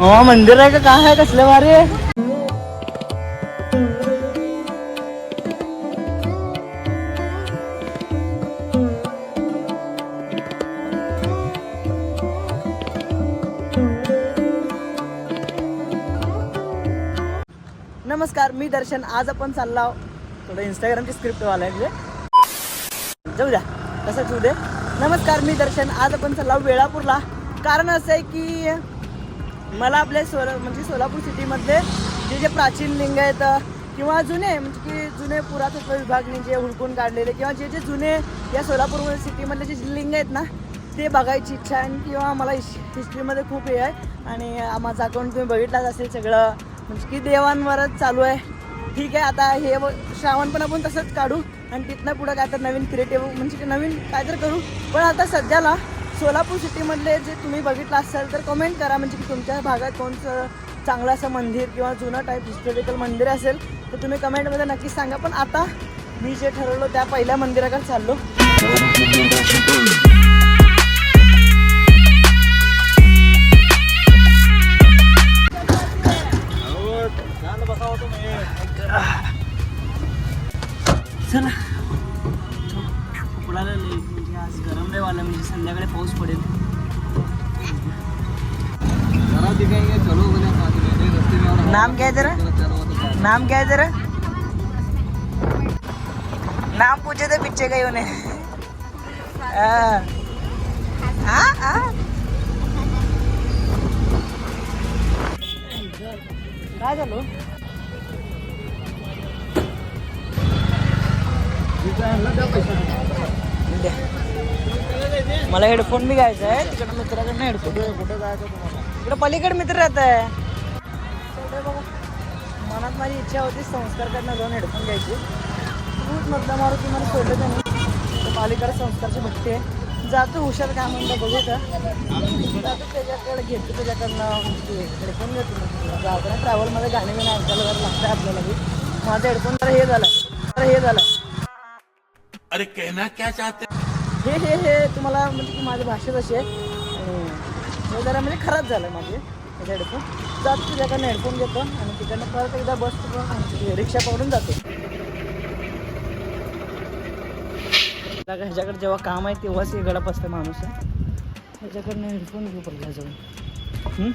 हो मंदिर आहे का? काय आहे? कसलं भारी नमस्कार मी दर्शन. आज आपण चाललो आहो थोडं इंस्टाग्रामची स्क्रिप्ट वाला आहे. म्हणजे जाऊ द्या. तसंच जाऊ दे. नमस्कार मी दर्शन. आज आपण चाललो वेळापूरला. कारण असं आहे की मला आपल्या सोला म्हणजे सोलापूर सिटीमधले जे जे प्राचीन लिंग आहेत किंवा जुने म्हणजे की जुने पुरातत्व विभागने जे हुडकून काढलेले किंवा जे जे जुने या सोलापूर सिटीमधले जे लिंग आहेत ना ते बघायची इच्छा आहे किंवा मला हिस्ट्रीमध्ये खूप हे आहे. आणि माझा अकाउंट तुम्ही बघितलाच असेल सगळं. म्हणजे की देवांवरच चालू आहे. ठीक आहे आता हे श्रावण पण आपण तसंच काढू. आणि तिथनं पुढं काय तर नवीन क्रिएटिव्ह म्हणजे की नवीन काय तर करू. पण आता सध्याला सोलापूर सिटीमधले जे तुम्ही बघितलं असाल तर कमेंट करा. म्हणजे की तुमच्या भागात कोणतं चांगलं असं मंदिर किंवा जुनं टाईप हिस्टॉरिकल मंदिर असेल तर तुम्ही कमेंटमध्ये नक्कीच सांगा. पण आता मी जे ठरवलं त्या पहिल्या मंदिराकडे चाललो. चला. लई म्हणजे आज गरम लय वाला म्हणजे संध्याकाळी पाऊस पडेल. नाम क्या तेरा नाम क्या तेरा नाम पूछे थे पीछे गई उन्हें हाँ हाँ हाँ काय झालं द्या. मला हेडफोन बी घ्यायचा आहे. तिकडं मित्राकडनं हेडफोन कुठे जायचं इकडे इकडं पलीकडे मित्र राहत आहे. मनात माझी इच्छा होती संस्कारकडनं जाऊन हेडफोन घ्यायची. खूप मधला मारुती मला सोडलं त्याने. तर संस्कारची भट्टी आहे. जातो हुशार काय म्हणतो बघू का जातो त्याच्याकडे घेतो त्याच्याकडनं. हेडफोन घेतो जातो ना ट्रॅव्हलमध्ये गाणी बिणे ऐकायला जरा लागतं आपल्याला बी. माझं हेडफोन जरा हे झालं तर हे झालं अरे कहना क्या चाहते हे? हे हे तुम्हाला म्हणजे की माझी भाषेत अशी आहे हे जरा म्हणजे खराब झालं माझे. माझे हेडफोन जातो तुझ्याकडनं हेडफोन घेतो आणि तिकडनं परत एकदा बस रिक्षा पकडून जातो. ह्याच्याकडे जेव्हा काम आहे तेव्हाच हे गडप असतं माणूस. ह्याच्याकडनं हेडफोन घेऊ पडला जाऊन.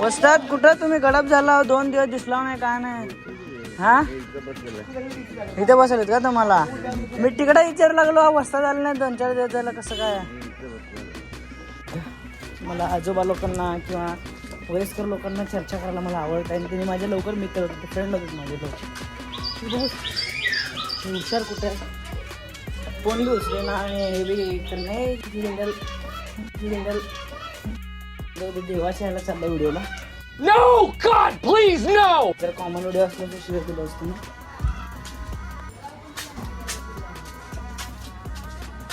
वस्तात कुठं तुम्ही गडप झाला दोन दिवस दिसला नाही काय नाही. हा? इथे बसवलेत का तुम्हाला? मी तिकडे विचारू लागलो वस्ता झालं नाही दोन चार दिवस झालं कसं काय? मला आजोबा लोकांना किंवा वयस्कर लोकांना चर्चा करायला मला आवडतं आणि तुम्ही माझे लवकर मित्र होते फ्रेंड होते माझे लोक हुशार कुठे फोन बी उचले ना आणि हे बी तर नाही देवाच्या ह्याला चाललं व्हिडिओला No, God, please, no! जर कॉमन व्हिडिओ असला तर दिलं असतं ना.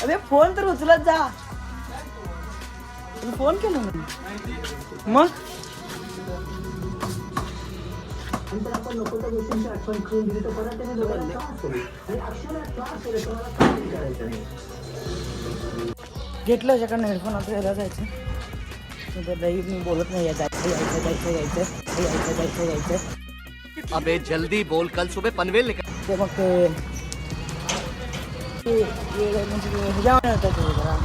अरे फोन तर उचलत जा. फोन केला ना मग? घेतलं याच्याकडनं हेडफोन आता यायला जायचं. मी बोलत नाही जायचं यायचं जायचं यायचं यायचं जायचं यायचं अबे जल्दी बोल कल सुबह पनवेल निकल ते मग ते म्हणजे ते ह्याच्यावर होतं ते जरा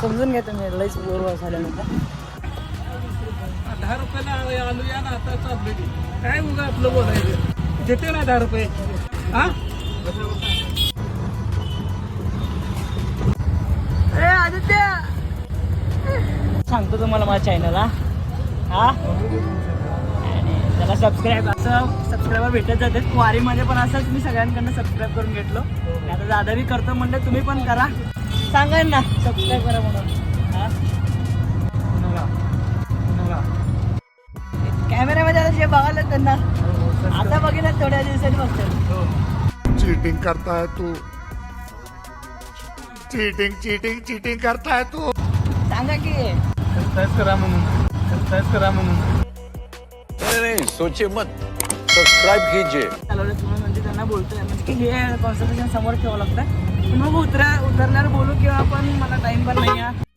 समजून घ्या तुम्ही लईच बोर झाल्यानंतर दहा रुपयाला आलू या ना आता. काय उगा आपलं बोलायचं? देते ना दहा रुपये. हा? अरे आदित्य! सांगतो तुम्हाला माझ्या चॅनल हा? हा आणि त्याला सबस्क्राईब असं सबस्क्रायबर भेटत जाते. वारीमध्ये पण असंच मी सगळ्यांकडनं सबस्क्राईब करून घेतलो. आता दादा बी करतो म्हणलं तुम्ही पण करा. सांगा ना. सबस्क्राईब करा म्हणून. हा? कॅमेऱ्यामध्ये आता जे बघायला त्यांना आता बघितलं थोड्या दिवसांनी बघतात. चीटिंग करता है तू. चीटिंग चीटिंग चीटिंग करता है तू. सांगा की. सबस्क्राईब करा म्हणून. सबस्क्राईब करा म्हणून. नहीं नहीं सोचिए मत. सब्सक्राइब कीजिए चालवलं तुम्ही म्हणजे त्यांना बोलतोय. म्हणजे की हे कॉन्सन्ट्रेशन समोर ठेवावं लागतं मग उतरा उतरल्यावर बोलू किंवा आपण मला टाइम पण नाही आहे.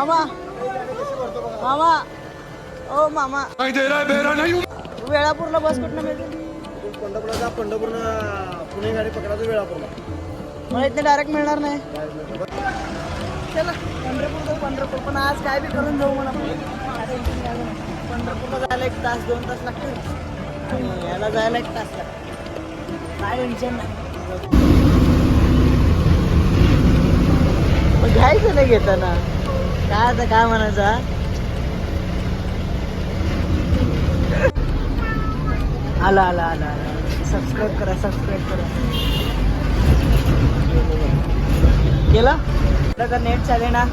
मामा। मामा। ओ मामा। वेळापूरला बस कुठनं मिळते? पंढरपूरला पंढरपूरनं पुणे गाडी पकडायचं वेळापूरला. मला इथे डायरेक्ट मिळणार नाही. चला पंढरपूर जाऊ पंढरपूर. पण आज काय बी करून जाऊ म्हणा. पंढरपूरला जायला एक तास दोन तास लागतील. आणि याला जायला एक तास लागतो काय टेन्शन नाही. मग घ्यायचं नाही घेताना. काय आता काय म्हणायचं आला आला आला आला. सबस्क्राईब करा सबस्क्राईब करा. केला? तर नेट चाले ना.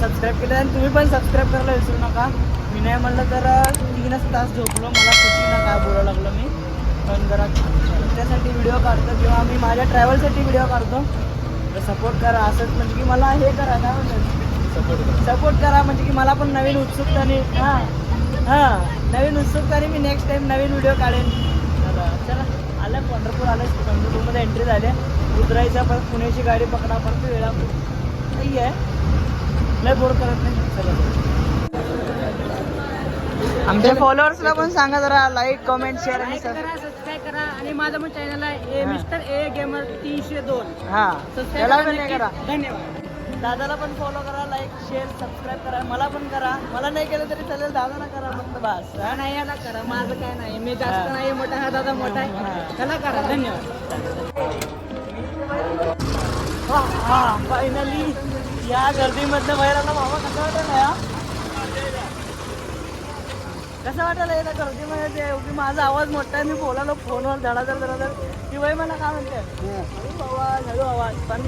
सबस्क्राईब केलं आणि तुम्ही पण सबस्क्राईब करायला विसरू नका. मी नाही म्हणलं तर तीनच तास झोपलो. मला सुट्टी ना काय बोलावं लागलो मी. पण जरा त्यासाठी व्हिडिओ काढतो किंवा मी माझ्या ट्रॅव्हलसाठी व्हिडिओ काढतो. तर सपोर्ट करा. असंच म्हणजे की मला हे करा काय म्हणतात सपोर्ट करा. म्हणजे की मला पण नवीन उत्सुकताने हां हां नवीन उत्सुकताने मी नेक्स्ट टाइम नवीन व्हिडिओ काढेन. चला चला. आलं पंढरपूर आलं पंढरपूरमध्ये एंट्री झाली उतरायचं परत पुण्याची गाडी पकडा परत वेळापूर नाही आहे. लय बोर करत नाही. चला आमच्या फॉलोअर्सला पण सांगा जरा लाईक कमेंट शेअर आणि करा सबस्क्राईब करा. आणि माझं पण चॅनल आहे ए मिस्टर ए गेमर तीनशे दोन. हा. सबस्क्राईब पण करा. धन्यवाद. दादाला पण फॉलो करा लाईक शेअर सबस्क्राईब करा. मला पण करा. मला नाही केलं तरी चालेल दादाला करा फक्त बस. हा? नाही याला करा. माझं काय नाही. मी जास्त नाही मोठा हा दादा मोठा आहे. त्याला करा. धन्यवाद. हा फायनली या गर्दीमधनं बाहेर आला. मामा कसं वाटलं या कसं वाटलं येतं गर्दीमध्ये ते की माझा आवाज मोठा आहे. मी बोलालो फोनवर धडाधड धडाधड. ती बाई मला काय म्हणते? हळू आवाज हळू आवाज. पण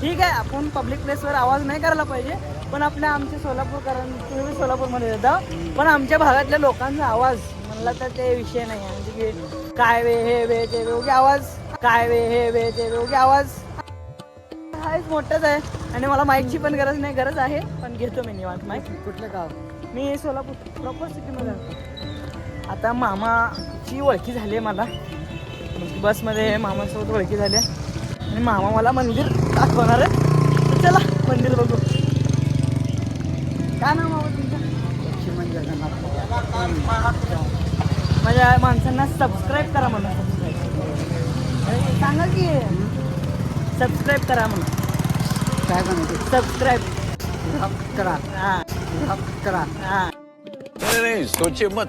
ठीक आहे आपण पब्लिक प्लेसवर आवाज नाही करायला पाहिजे पण आपल्या आमचे सोलापूरकरांन तुम्ही सोलापूरमध्ये येता पण आमच्या भागातल्या लोकांचा आवाज म्हणला तर ते विषय नाही आहे. म्हणजे की काय वे हे वे ते वे उगी आवाज काय वे हे वे ते वे उगी आवाज. हाच मोठाच आहे आणि मला माईकची पण गरज नाही गरज आहे पण घेतो मी निवांत माईक कुठलं गाव? मी सोलापूर प्रॉपर सिटीमध्ये राहतो आता मामाची ओळखी झाली आहे मला. बसमध्ये मामासोबत ओळखी झाली आहे. आणि मामा मला मंदिर दाखवणार आहे. तर चला मंदिर बघू. काय नाव मामा तुमचं? लक्ष्मण जगन्नाथ माझ्या माणसांना सबस्क्राईब करा म्हणा सबस्क्राईब सांगा की. सबस्क्राईब करा म्हणून. काय म्हणायचं सबस्क्राईब करा. हां. करा. हां. नहीं नहीं सोचे मत.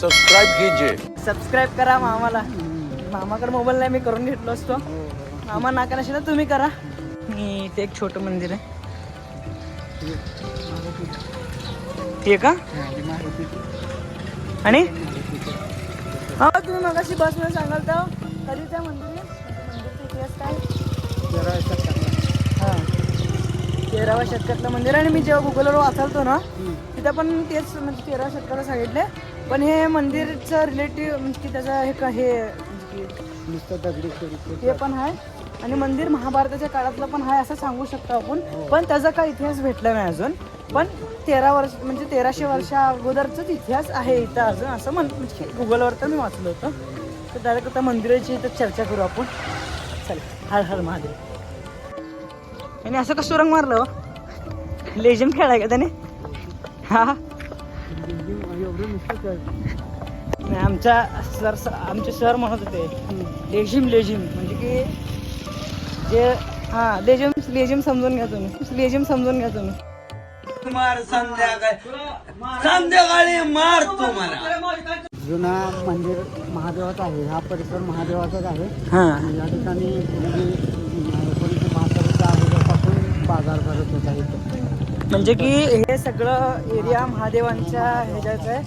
सब्सक्राइब कीजिए. सबस्क्राईब करा मामाला. मामाकडे मोबाईल नाही मी करून घेतलो असतो. मामा नाका नसेल ना तुम्ही करा. मी ते एक छोटं मंदिर आहे. ते का? आणि? हा तुम्ही मगाशी बसमध्ये सांगाल तर कधी त्या मंदिर? काय हां. तेराव्या शतकातलं मंदिर आहे आणि मी जेव्हा गुगलवर वाचालतो ना तिथं पण तेच म्हणजे तेराव्या शतकाला सांगितले पण हे मंदिरचं रिलेटिव्ह म्हणजे की त्याचं हे का हे म्हणजे नुसतं दगडी ते पण आहे. आणि मंदिर महाभारताच्या काळातलं पण आहे असं सांगू शकतो आपण. पण त्याचा काय इतिहास भेटला नाही अजून. पण तेरा वर्ष म्हणजे तेराशे वर्षा अगोदरचाच इतिहास आहे इथं अजून असं म्हण म्हणजे गुगलवर तर मी वाचलं होतं. तर डायरेक्ट आता मंदिराची इथं चर्चा करू आपण. चल हर हर महादेव. आणि असं कसं रंग मारलं? लेझिम खेळाय का त्याने. हा. एवढं नुसतं नाही आमच्या सर आमचे सर म्हणत होते लेझिम लेझिम म्हणजे की जे हां लेझिम लेझिम समजून घ्या तुम्ही लेझिम समजून घ्या तुम्ही. मार संध्याकाळी संध्याकाळी मार तुम्हाला. जुना मंदिर महादेवाचा आहे हा परिसर महादेवाचाच आहे. हां. या ठिकाणी म्हणजे एकोणीसशे बहात्तरच्या अगोदरपासून बाजार भरत होता इथं. म्हणजे की हे सगळं एरिया महादेवांच्या ह्याच्यात आहे.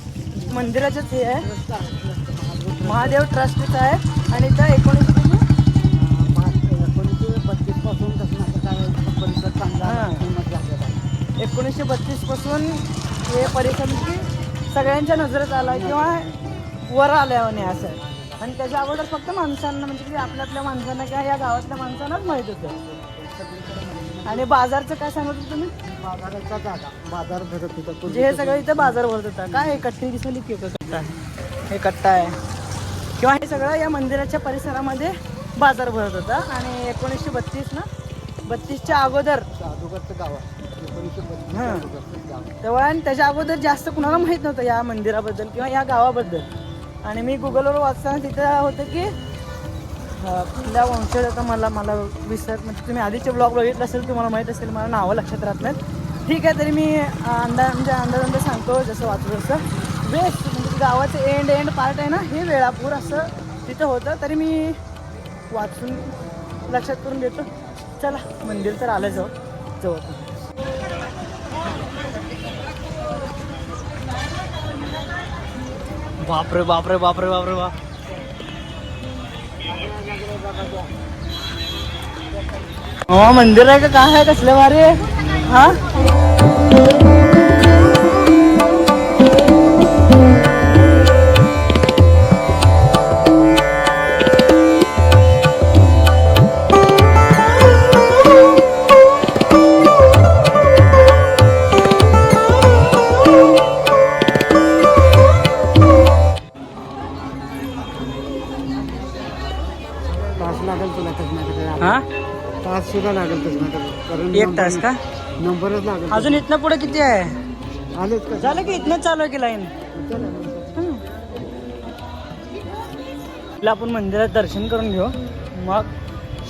मंदिराचंच हे आहे महादेव ट्रस्टच आहे आणि इथं एकोणीसशे एकोणीसशे बत्तीसपासून काय परिसर चांगला हां. एकोणीसशे हे परिसर सगळ्यांच्या नजरेत आला किंवा वर आल्याने असं आहे. आणि त्याच्या अगोदर फक्त माणसांना म्हणजे की आपल्या आपल्या माणसांना किंवा या गावातल्या माणसांनाच माहीत होतं आणि बाजारचं काय सांगत होतं तुम्ही? बाजाराचा जागा. बाजार भरत होता. म्हणजे हे सगळं इथं बाजार भरत होता. काय हे कट्टी दिसली की कट्टा हे कट्टा आहे. किंवा हे सगळं या मंदिराच्या परिसरामध्ये बाजार भरत होता. आणि एकोणीसशे बत्तीस ना? बत्तीसच्या अगोदर. अगोदरचं गाव आहे. एकोणीसशे बत्तीस हां. अगोदरचं गाव तेव्हा आणि त्याच्या अगोदर जास्त कुणाला माहीत नव्हतं या मंदिराबद्दल किंवा या गावाबद्दल. आणि मी गुगलवर वाचताना तिथं होतं की कुठल्या वंशजाचा मला मला विसर म्हणजे तुम्ही आधीचे ब्लॉग बघितलं असेल तुम्हाला माहीत असेल मला नावं लक्षात राहत नाहीत. ठीक आहे तरी मी अंदाज म्हणजे अंदाज अंदाज सांगतो जसं वाचू जसं वेस्ट म्हणजे गावाचं एंड एंड पार्ट आहे ना हे वेळापूर असं तिथं होतं. तरी मी वाचून लक्षात करून देतो चला मंदिर तर आलं जाऊ जवळ. बापरे बापरे बापरे बापरे बाप. हो मंदिर आहे का? काय आहे? कसलं भारी आहे? हा? तास सुद्धा लागेल तसं कारण एक तास का? नंबरच लागेल. अजून इथनं पुढे किती आहे? आलेच का? झालं की इथनं चालू आहे की लाईन आपलं आपण मंदिरात दर्शन करून घेऊ. मग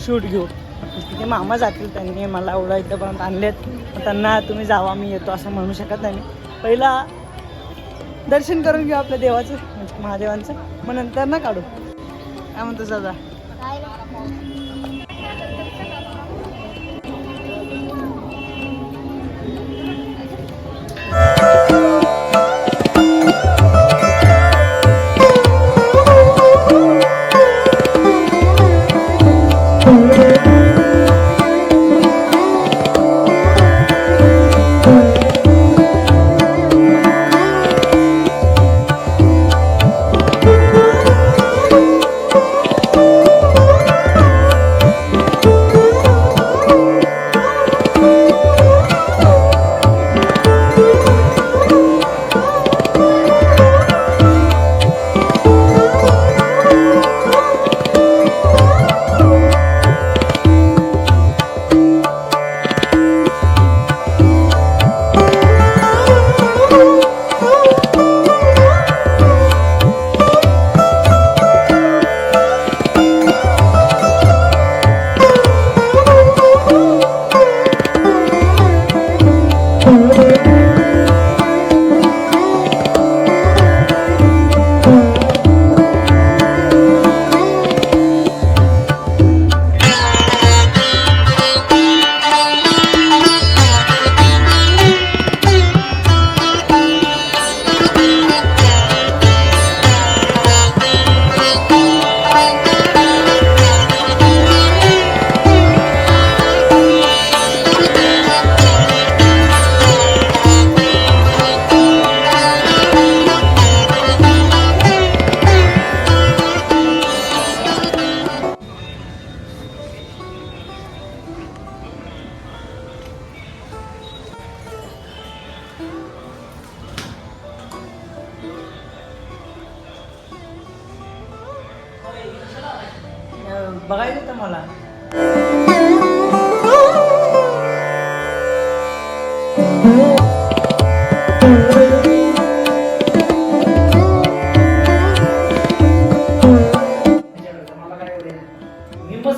शूट घेऊ. तिथे मामा जातील त्यांनी मला एवढं इथंपर्यंत आणलेत. मग त्यांना तुम्ही जावा मी येतो असं म्हणू शकत नाही मी. पहिला दर्शन करून घेऊ आपल्या देवाचं म्हणजे महादेवांचं. मग नंतर ना काढू. काय म्हणतो दादा?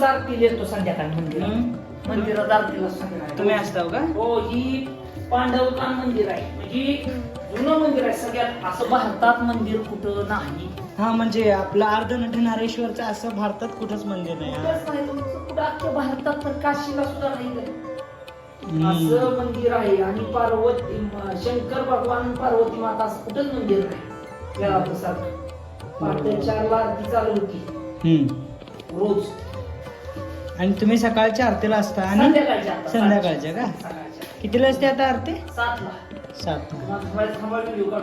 आरती येतो संध्याकाळी मंदिरात. मंदिरात आरतीला संध्याकाळी. तुम्ही असताव का? हो ही पांडवकान मंदिर आहे. म्हणजे जुनं मंदिर आहे सगळ्यात. असं भारतात मंदिर कुठं नाही. हा म्हणजे आपलं अर्ध नटनारेश्वरचं असं भारतात कुठंच मंदिर नाही कुठं अख्ख्या भारतात तर काशीला सुद्धा नाही. असं मंदिर आहे आणि पार्वती शंकर भगवान आणि पार्वती माता असं कुठंच मंदिर नाही. पहाटे चारला आरती चालू होती. रोज. आणि तुम्ही सकाळच्या आरतीला असता आणि संध्याकाळच्या का. कितीला असते आता आरती? सातला. सात.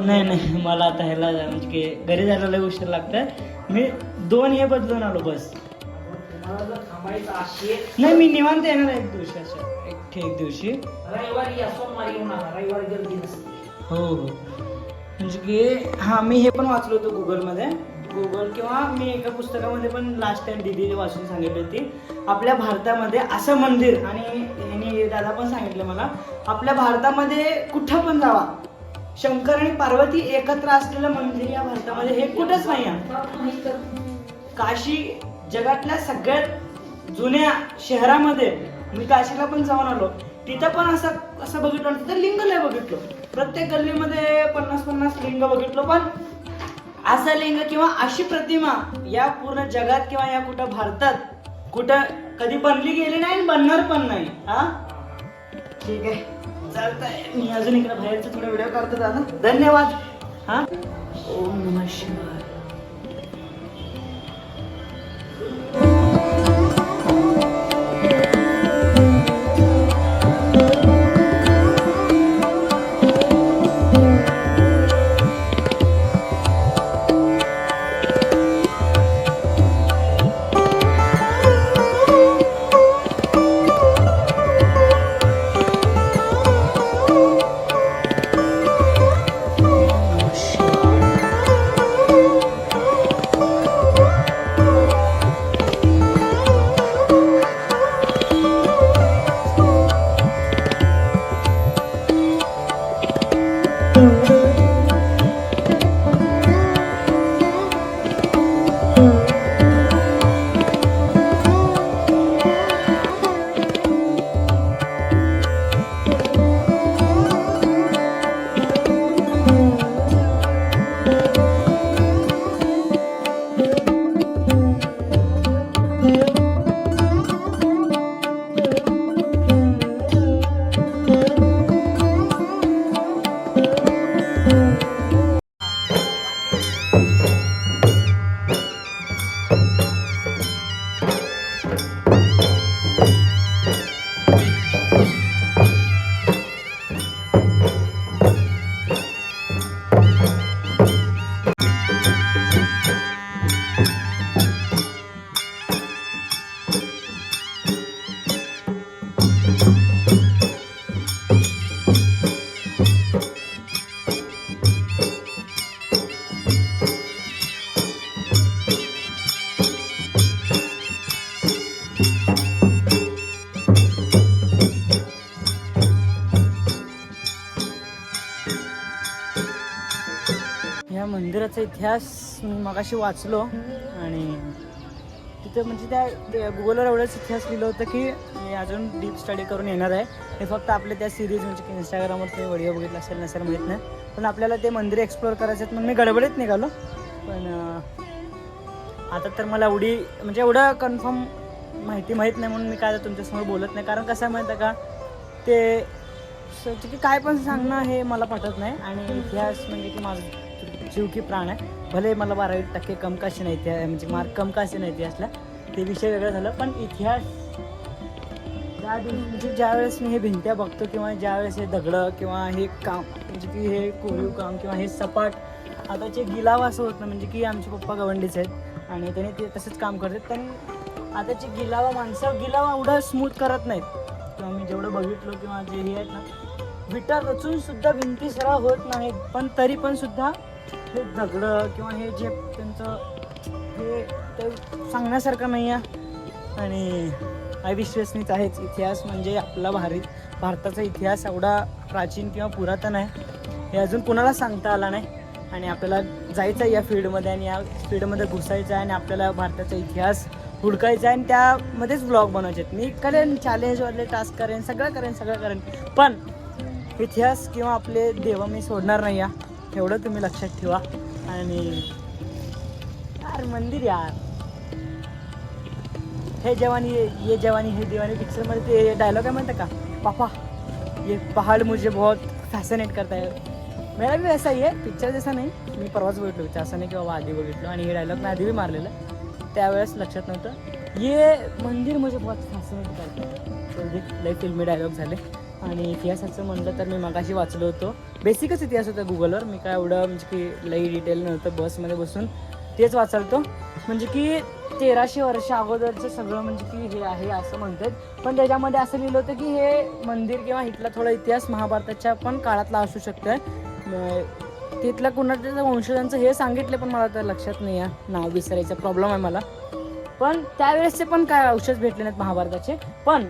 नाही नाही मला आता ह्याला म्हणजे की घरी जायला उशीर लागतं मी दोन हे बदलून आलो बस. थांबायचं असेल नाही मी निवांत येणार एक दिवशी असं एक एक दिवशी? रविवारी या सोमवारी नका रविवारी गर्दी नसते. हो हो. म्हणजे की हां मी हे पण वाचलो होतं गुगलमध्ये. गुगल किंवा मी एका पुस्तकामध्ये पण लास्ट टाइम दिदीने वाचून सांगितली होती. आपल्या भारतामध्ये असं मंदिर आणि यांनी दादा पण सांगितलं मला आपल्या भारतामध्ये कुठं पण जावा. शंकर आणि पार्वती एकत्र असलेलं मंदिर या भारतामध्ये हे कुठंच नाही आहे काशी जगातल्या सगळ्यात जुन्या शहरामध्ये मी काशीला पण जाऊन आलो. तिथं पण असं असं बघितलं तिथं लिंग लय बघितलं. प्रत्येक गल्लीमध्ये पन्नास पन्नास लिंग बघितलं पण असं लिंग किंवा अशी प्रतिमा या पूर्ण जगात किंवा या कुठं भारतात कुठं कधी बनली गेली नाही आणि बनणार पण नाही हा? ठीक आहे. चालतंय. मी अजून इकडे बाहेरचं थोडा व्हिडिओ करतो दादा. धन्यवाद. हा? ओम नमः शिवाय. त्याचा इतिहास मी मगाशी वाचलो आणि तिथे म्हणजे त्या गुगलवर एवढंच इतिहास लिहिलं होतं की मी अजून डीप स्टडी करून येणार आहे. हे फक्त आपल्या त्या सिरीज म्हणजे की इंस्टाग्रामवर तुम्ही व्हिडिओ बघितला असेल नसेल माहीत नाही. पण आपल्याला ते मंदिर एक्सप्लोअर करायचं आहेत म्हणून मी गडबडीत निघालो. पण आता तर मला एवढी म्हणजे एवढं कन्फर्म माहिती माहीत नाही म्हणून मी काय आता तुमच्यासमोर बोलत नाही. कारण कसं आहे माहिती आहे का? ते म्हणजे की काय पण सांगणं हे मला पटत नाही. आणि इतिहास म्हणजे की माझं जीव की प्राण आहे. भले मला बारावी टक्के कमकाशी नाही ते म्हणजे मार्क कमकाशी नाही नाही इतिहासला ते विषय वेगळं झालं पण इतिहास ज्या दिवशी म्हणजे ज्यावेळेस मी हे भिंत्या बघतो किंवा ज्यावेळेस हे दगडं किंवा हे काम म्हणजे की हे कोरीव काम किंवा हे सपाट आताचे गिलाव असं होत नाही म्हणजे की आमचे पप्पा गवंडीचे आहेत आणि त्यांनी ते तसंच काम करतात पण आताची गिलावा माणसं गिलावा एवढं स्मूथ करत नाहीत. किंवा मी जेवढं बघितलो किंवा जे हे आहेत ना विटा रचून सुद्धा भिंती सराव होत नाहीत पण तरी पण सुद्धा हे दगडं किंवा हे जे त्यांचं हे ते सांगण्यासारखं नाही आहे आणि अविश्वसनीच आहेच. इतिहास म्हणजे आपला भारत भारताचा इतिहास एवढा प्राचीन किंवा पुरातन आहे. हे अजून कुणाला सांगता आला नाही. आणि आपल्याला जायचं आहे या फील्डमध्ये आणि या फील्डमध्ये घुसायचं आहे आणि आपल्याला भारताचा इतिहास हुडकायचा आहे आणि त्यामध्येच ब्लॉग बनवायचे आहेत. मी करेन चॅलेंजवाले टास्क करेन सगळं करेन सगळं करेन. पण इतिहास किंवा आपले देव मी सोडणार नाही या एवढं तुम्ही लक्षात ठेवा. आणि यार मंदिर यार. हे जवानी ये ये जवानी हे दिवानी पिक्चरमध्ये ते डायलॉग आहे म्हणतं का? पापा ये पहाड़ मुझे बहुत फॅसिनेट करता है मेरा भी आहे ही पिक्चर जसा नाही मी परवाच बघितलो होतं. असं नाही की बाबा आधी बघितलो आणि हे डायलॉग मी आधी बी मारलेलं. त्यावेळेस लक्षात नव्हतं. ये मंदिर मुझे बहुत फॅसिनेट करतं तर फिल्मी डायलॉग झाले. आणि इतिहासाचं म्हणलं तर मी मगाशी वाचलो होतो. बेसिकच इतिहास होता गुगलवर मी काय एवढं म्हणजे की लई डिटेल नव्हतं बसमध्ये बसून. तेच वाचालतो. म्हणजे की तेराशे वर्ष अगोदरचं सगळं म्हणजे की हे आहे असं म्हणतात. पण त्याच्यामध्ये असं लिहिलं होतं की हे मंदिर किंवा इथला थोडा इतिहास महाभारताच्या पण काळातला असू शकतोय. तिथल्या कुणाच्या वंशजांचं हे सांगितलं पण मला तर लक्षात नाही आहे. नाव विसरायचा प्रॉब्लेम आहे मला. पण त्यावेळेसचे पण काय औषध भेटले नाहीत महाभारताचे. पण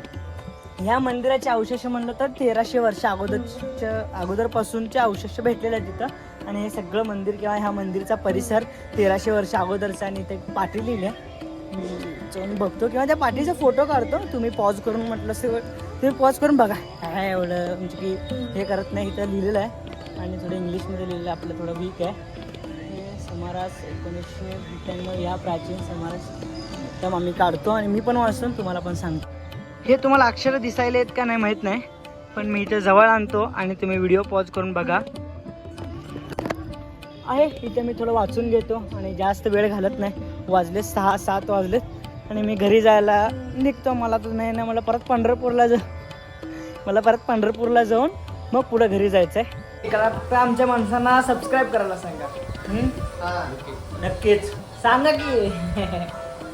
ह्या मंदिराचे अवशेष म्हणलं तर तेराशे वर्ष अगोदरच्या अगोदरपासूनचे अवशेष भेटलेले आहेत तिथं. आणि हे सगळं मंदिर किंवा ह्या मंदिरचा परिसर तेराशे वर्ष अगोदरचा आणि ते पाठी लिहिले जाऊन बघतो. किंवा त्या पाठीचा फोटो काढतो. तुम्ही पॉज करून म्हटलं असं तुम्ही पॉज करून बघा. काय एवढं म्हणजे की हे करत नाही इथं लिहिलेलं आहे. आणि थोडं इंग्लिशमध्ये लिहिलेलं आहे. आपलं थोडं वीक आहे. समारास एकोणीसशे ब्रिटनमध्ये या प्राचीन समारास. एकदम आम्ही काढतो आणि मी पण वाचतो तुम्हाला पण सांगतो. हे तुम्हाला अक्षरं दिसायला आहेत का नाही माहीत नाही पण मी इथं जवळ आणतो आणि तुम्ही व्हिडिओ पॉज करून बघा. आहे इथे मी थोडं वाचून घेतो आणि जास्त वेळ घालत नाही. वाजले सहा सात वाजलेत आणि मी घरी जायला निघतो. मला तर नाही ना मला परत पंढरपूरला जा मला परत पंढरपूरला जाऊन मग पुढं घरी जायचं आहे आमच्या माणसांना सबस्क्राईब करायला सांगा? नक्कीच. सांगा की.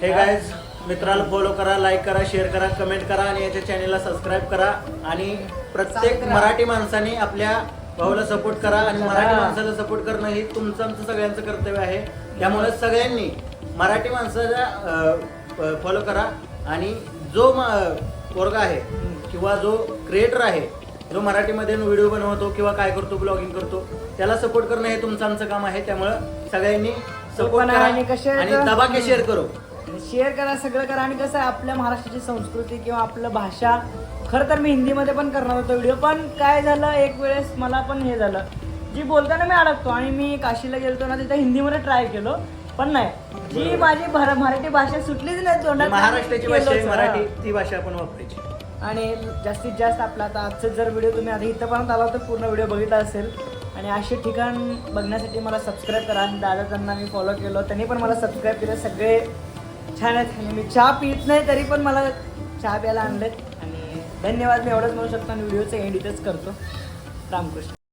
हे गाईज मित्राला फॉलो करा लाईक करा शेअर करा कमेंट करा आणि याच्या चॅनेलला सबस्क्राईब करा. आणि प्रत्येक मराठी माणसाने आपल्या भाऊला सपोर्ट करा आणि मराठी माणसाला सपोर्ट करणं हे तुमचं आमचं सगळ्यांचं कर्तव्य आहे. त्यामुळे सगळ्यांनी मराठी माणसाला फॉलो करा. आणि जो पोरगा आहे किंवा जो क्रिएटर आहे जो मराठीमध्ये व्हिडिओ बनवतो किंवा काय करतो ब्लॉगिंग करतो त्याला सपोर्ट करणं हे तुमचं आमचं काम आहे. त्यामुळं सगळ्यांनी सपोर्ट करा? आणि दबाके शेअर करो. शेअर करा सगळं करा. आणि कसं आहे आपल्या महाराष्ट्राची संस्कृती किंवा आपलं भाषा खरं तर मी हिंदीमध्ये पण करणार होतो व्हिडिओ पण काय झालं एक वेळेस मला पण हे झालं. जी बोलताना मी अडकतो आणि मी काशीला गेलतो ना तिथं हिंदीमध्ये ट्राय केलो पण नाही. जी माझी भर- मराठी भाषा सुटलीच नाही तोंडात महाराष्ट्राची भाषा आहे केलोच, मराठी. ती भाषा आपण वापरायची. आणि जास्तीत जास्त आपला आता आजचा जर व्हिडिओ तुम्ही आता इथंपर्यंत आला तर पूर्ण व्हिडिओ बघितला असेल. आणि असे ठिकाण बघण्यासाठी मला सबस्क्राईब करा. आणि दादा त्यांना मी फॉलो केलं त्यांनी पण मला सबस्क्राईब केलं. सगळे छान आहेत आणि मी चहा पित नाही तरी पण मला चहा प्यायला आणलेत आणि धन्यवाद मी एवढंच म्हणू शकतो आणि व्हिडिओचं एंड इथंच करतो. रामकृष्ण.